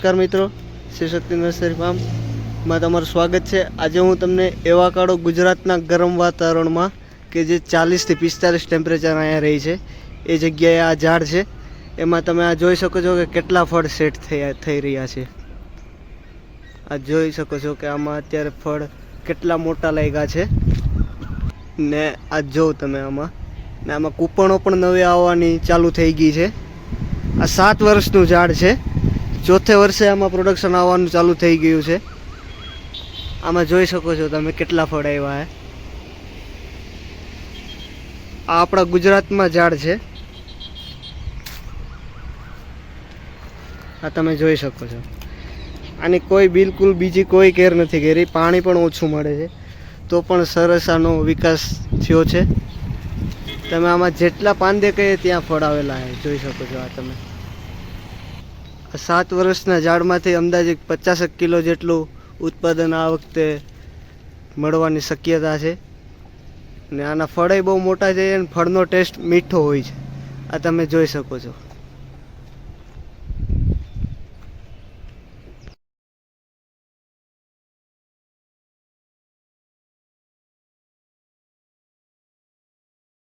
નમસ્કાર મિત્રો, શ્રી શક્તિ નર્સરી ફાર્મમાં તમારું સ્વાગત છે. આજે હું તમને એવા કાળો ગુજરાતના ગરમ વાતાવરણમાં કે જે ચાલીસથી પિસ્તાલીસ ટેમ્પરેચર અહીંયા રહી છે, એ જગ્યાએ આ ઝાડ છે. એમાં તમે આ જોઈ શકો છો કે કેટલા ફળ સેટ થયા, થઈ રહ્યા છે. આ જોઈ શકો છો કે આમાં અત્યારે ફળ કેટલા મોટા લાગ્યા છે. ને આ જોઉં તમે આમાં. ને આમાં કૂપણો પણ નવી આવવાની ચાલુ થઈ ગઈ છે. આ સાત વર્ષનું ઝાડ છે. ચોથે વર્ષે આમાં પ્રોડક્શન આવવાનું ચાલુ થઈ ગયું છે. આમાં જોઈ શકો છો તમે કેટલા ફળ આવ્યા હે. આ આપણા ગુજરાતમાં ઝાડ છે. આ તમે જોઈ શકો છો. આની કોઈ બિલકુલ બીજી કોઈ કેર નથી કરી. પાણી પણ ઓછું મળે છે. તો પણ સરસ આનો વિકાસ થયો છે. તમે આમાં જેટલા પાંદે કહીએ ત્યાં ફળ આવેલા જોઈ શકો છો આ તમે. સાત વર્ષના ઝાડમાંથી અંદાજે પચાસેક કિલો જેટલું ઉત્પાદન આ વખતે મળવાની શક્યતા છે. ને આના ફળે બહુ મોટા છે અને ફળનો ટેસ્ટ મીઠો હોય છે. આ તમે જોઈ શકો છો.